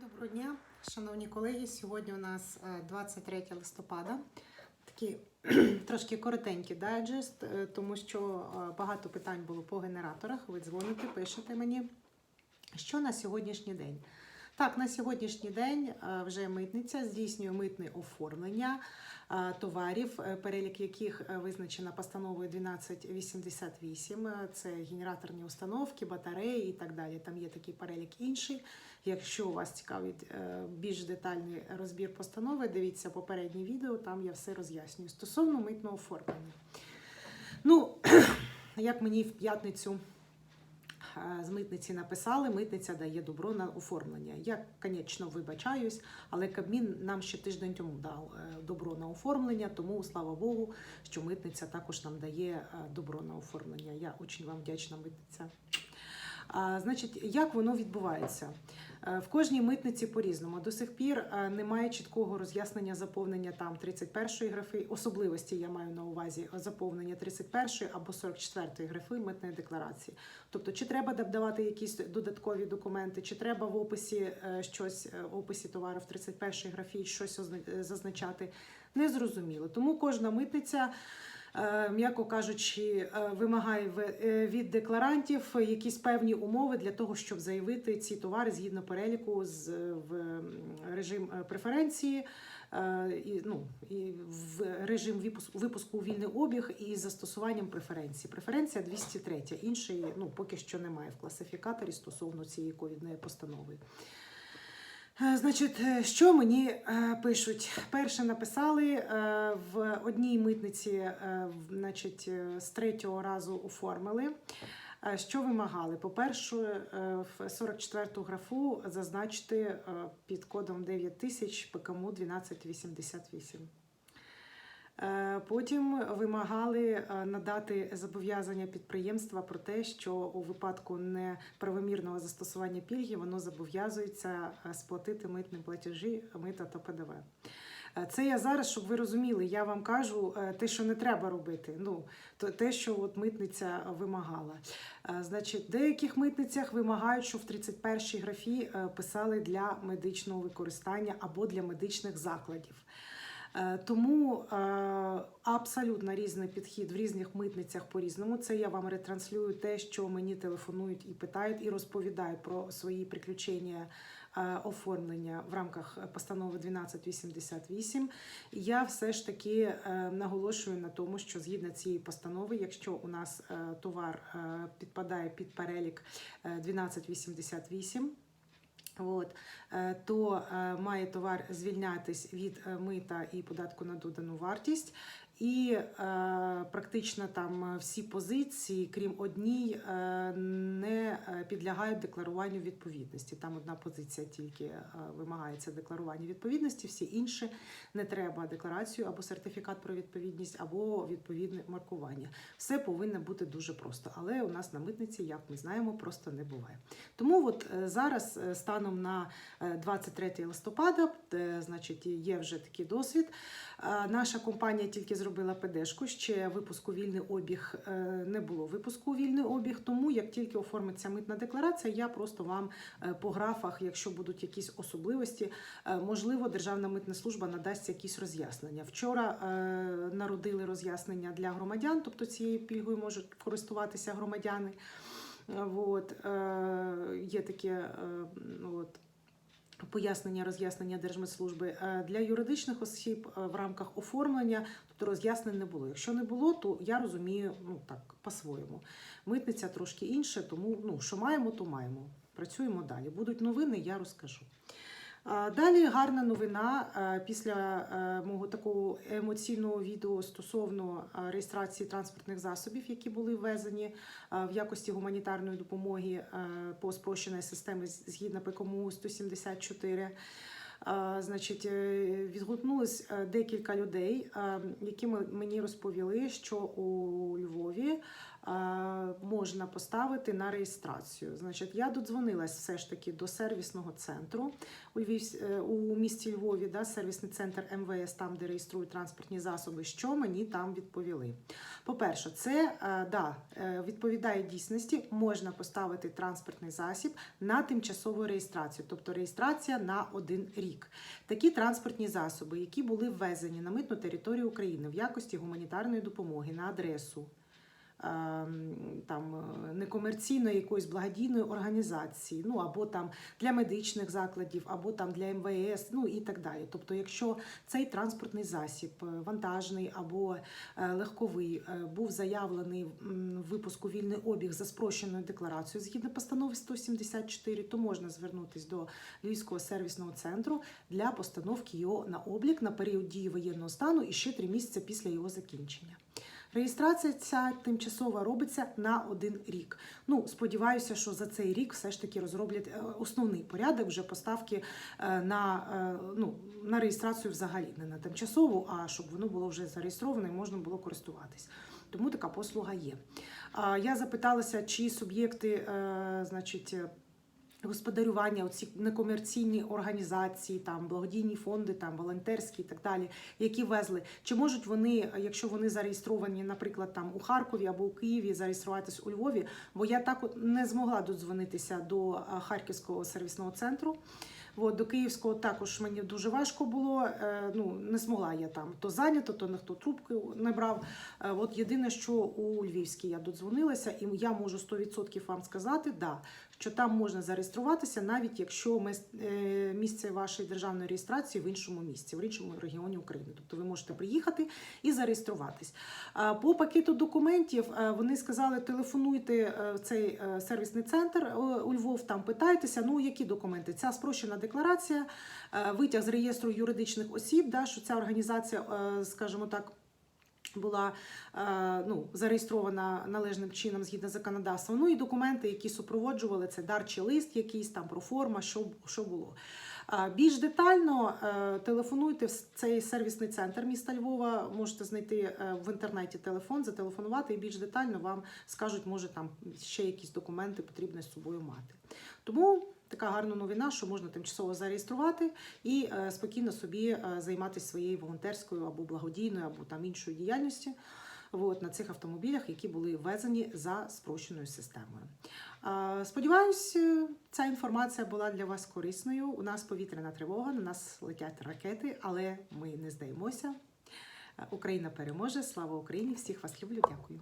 Доброго дня, шановні колеги. Сьогодні у нас е, 23 листопада. Такий трошки коротенький дайджест, е, тому що е, багато питань було по генераторах. Ви дзвоните, пишете мені. Що на сьогоднішній день? Так, на сьогоднішній день е, вже митниця здійснює митне оформлення е, товарів, е, перелік яких визначена постановою 1288. Е, Це генераторні установки, батареї і так далі. Там є такий перелік інший. Якщо вас цікавить більш детальний розбір постанови, дивіться попереднє відео, там я все роз'яснюю. Стосовно митного оформлення. Ну, як мені в п'ятницю з митниці написали, митниця дає добро на оформлення. Я, звісно, вибачаюсь, але Кабмін нам ще тиждень тому дав е, добро на оформлення, тому слава Богу, що митниця також нам дає е, добро на оформлення. Я дуже вам вдячна митниця. Значить, як воно відбувається? Е, В кожній митниці по-різному. До сих пір е, немає чіткого роз'яснення заповнення там 31-ї графи, особливості я маю на увазі заповнення 31-ї або 44-ї графи митної декларації. Тобто, чи треба давати якісь додаткові документи, чи треба в описі е, щось е, в описі товару в 31-й графі щось е, зазначати, незрозуміло. Тому кожна митниця. Е, М'яко кажучи, е, вимагає е, від декларантів якісь певні умови для того, щоб заявити ці товари згідно переліку з в режим преференції. І, ну, і в режим випуску, випуску у вільний обіг і застосуванням преференцій. Преференція 203, іншої ну, поки що немає в класифікаторі стосовно цієї ковідної постанови. Е, Значить, е, що мені е, пишуть? Перше написали в одній митниці, значить, з третього разу оформили. Що вимагали? По-перше, в 44-ту графу зазначити під кодом 9000 ПКМУ 1288. Е, Потім вимагали е, надати зобов'язання підприємства про те, що у випадку неправомірного застосування пільги воно зобов'язується е, сплатити митні платежі, мита та ПДВ. Це я зараз, щоб ви розуміли, я вам кажу те, що не треба робити. Ну, то те, що от митниця вимагала. Значить, в деяких митницях вимагають, що в 31-й графі писали для медичного використання або для медичних закладів. Е, Тому е, абсолютно різний підхід в різних митницях по-різному. Це я вам ретранслюю те, що мені телефонують і питають, і розповідають про свої приключення е, оформлення в рамках постанови 1288. Я все ж таки наголошую на тому, що згідно цієї постанови, якщо у нас товар підпадає під перелік е, 1288. От, е, то е, має товар звільнятись від е, мита і податку на додану вартість. І е, практично там всі позиції, крім одній, е, не е, підлягають декларуванню відповідності. Там одна позиція тільки е, вимагається декларування відповідності, всі інші не треба декларацію або сертифікат про відповідність, або відповідне маркування. Все повинно бути дуже просто. Але у нас на митниці, як ми знаємо, просто не буває. Тому от е, зараз е, станом на е, 23 листопада, е, значить, є вже такий досвід. Е, Наша компанія тільки зробила ПДшку, ще випуску вільний обіг е, не було випуску вільний обіг. Тому як тільки оформиться митна декларація, я просто вам е, по графах, якщо будуть якісь особливості, е, можливо, Державна митна служба надасть якісь роз'яснення. Вчора народили роз'яснення для громадян, тобто цією пільгою можуть користуватися громадяни. От, є таке от, пояснення, роз'яснення Держмитслужби. Е, Для юридичних осіб е, в рамках оформлення, тобто роз'яснень не було. Якщо не було, то я розумію ну, так, по-своєму. Митниця трошки інше, тому ну, що маємо, то маємо. Працюємо далі. Будуть новини, я розкажу. Далі гарна новина е, після е, мого такого емоційного відео стосовно е, реєстрації транспортних засобів, які були ввезені в якості гуманітарної допомоги по спрощеної системі згідно ПКМУ 174. Е, Значить, відгукнулось е, декілька людей, які мені розповіли, що у Львові можна поставити на реєстрацію. Значить, я додзвонилась все ж таки до сервісного центру у, Львів, е, у місті Львові, да, сервісний центр МВС, там, де реєструють транспортні засоби. Що мені там відповіли? По-перше, це е, да, е, відповідає дійсності, можна поставити транспортний засіб на тимчасову реєстрацію, тобто реєстрація на один рік. Такі транспортні засоби, які були ввезені на митну територію України в якості гуманітарної допомоги на адресу там е, некомерційної якоїсь благодійної організації, ну або там для медичних закладів, або там для МВС, ну і так далі. Тобто, якщо цей транспортний засіб е, вантажний або е, легковий був заявлений в випуску вільний обіг за спрощеною декларацією згідно постанови 174, то можна звернутися до Львівського сервісного центру для постановки його на облік на період дії воєнного стану і ще три місяці після його закінчення. Реєстрація ця тимчасова робиться на один рік. Ну, сподіваюся, що за цей рік все ж таки розроблять е, основний порядок вже поставки е, на, е, ну, на реєстрацію взагалі, не на тимчасову, а щоб воно було вже зареєстроване і можна було користуватись. Тому така послуга є. Я запиталася, чи суб'єкти, значить. Е, Господарювання, оці некомерційні організації, там благодійні фонди, там волонтерські і так далі, які везли. Чи можуть вони, якщо вони зареєстровані, наприклад, там у Харкові або у Києві, зареєструватись у Львові? Бо я так не змогла додзвонитися до Харківського сервісного центру. От, до Київського також мені дуже важко було. е, Ну не змогла я там то зайнято, то ніхто трубки не брав. Е, От єдине, що у Львівській я додзвонилася, і я можу 100% вам сказати, да, що там можна зареєструватися, навіть якщо е, місце вашої державної реєстрації в іншому місці, в іншому регіоні України. Тобто ви можете приїхати і зареєструватись. По пакету документів вони сказали, телефонуйте в цей сервісний центр у Львов, там питайтеся, ну які документи. Ця спрощена декларація, е, витяг з реєстру юридичних осіб, да, що ця організація, е, скажімо так. Була е, ну, зареєстрована належним чином згідно законодавства. Ну і документи, які супроводжували це дар чи лист, якийсь там проформа, що, що було. Більш детально е, телефонуйте в цей сервісний центр міста Львова. Можете знайти е, в інтернеті телефон, зателефонувати і більш детально вам скажуть, може там ще якісь документи потрібно з собою мати. Тому така гарна новина, що можна тимчасово зареєструвати і е, спокійно собі займатися своєю волонтерською або благодійною, або там іншою діяльністю. От, на цих автомобілях, які були ввезені за спрощеною системою. Сподіваюсь, е, ця інформація була для вас корисною. У нас повітряна тривога, на нас летять ракети, але ми не здаємося. Е, Україна переможе. Слава Україні! Всіх вас люблю. Дякую.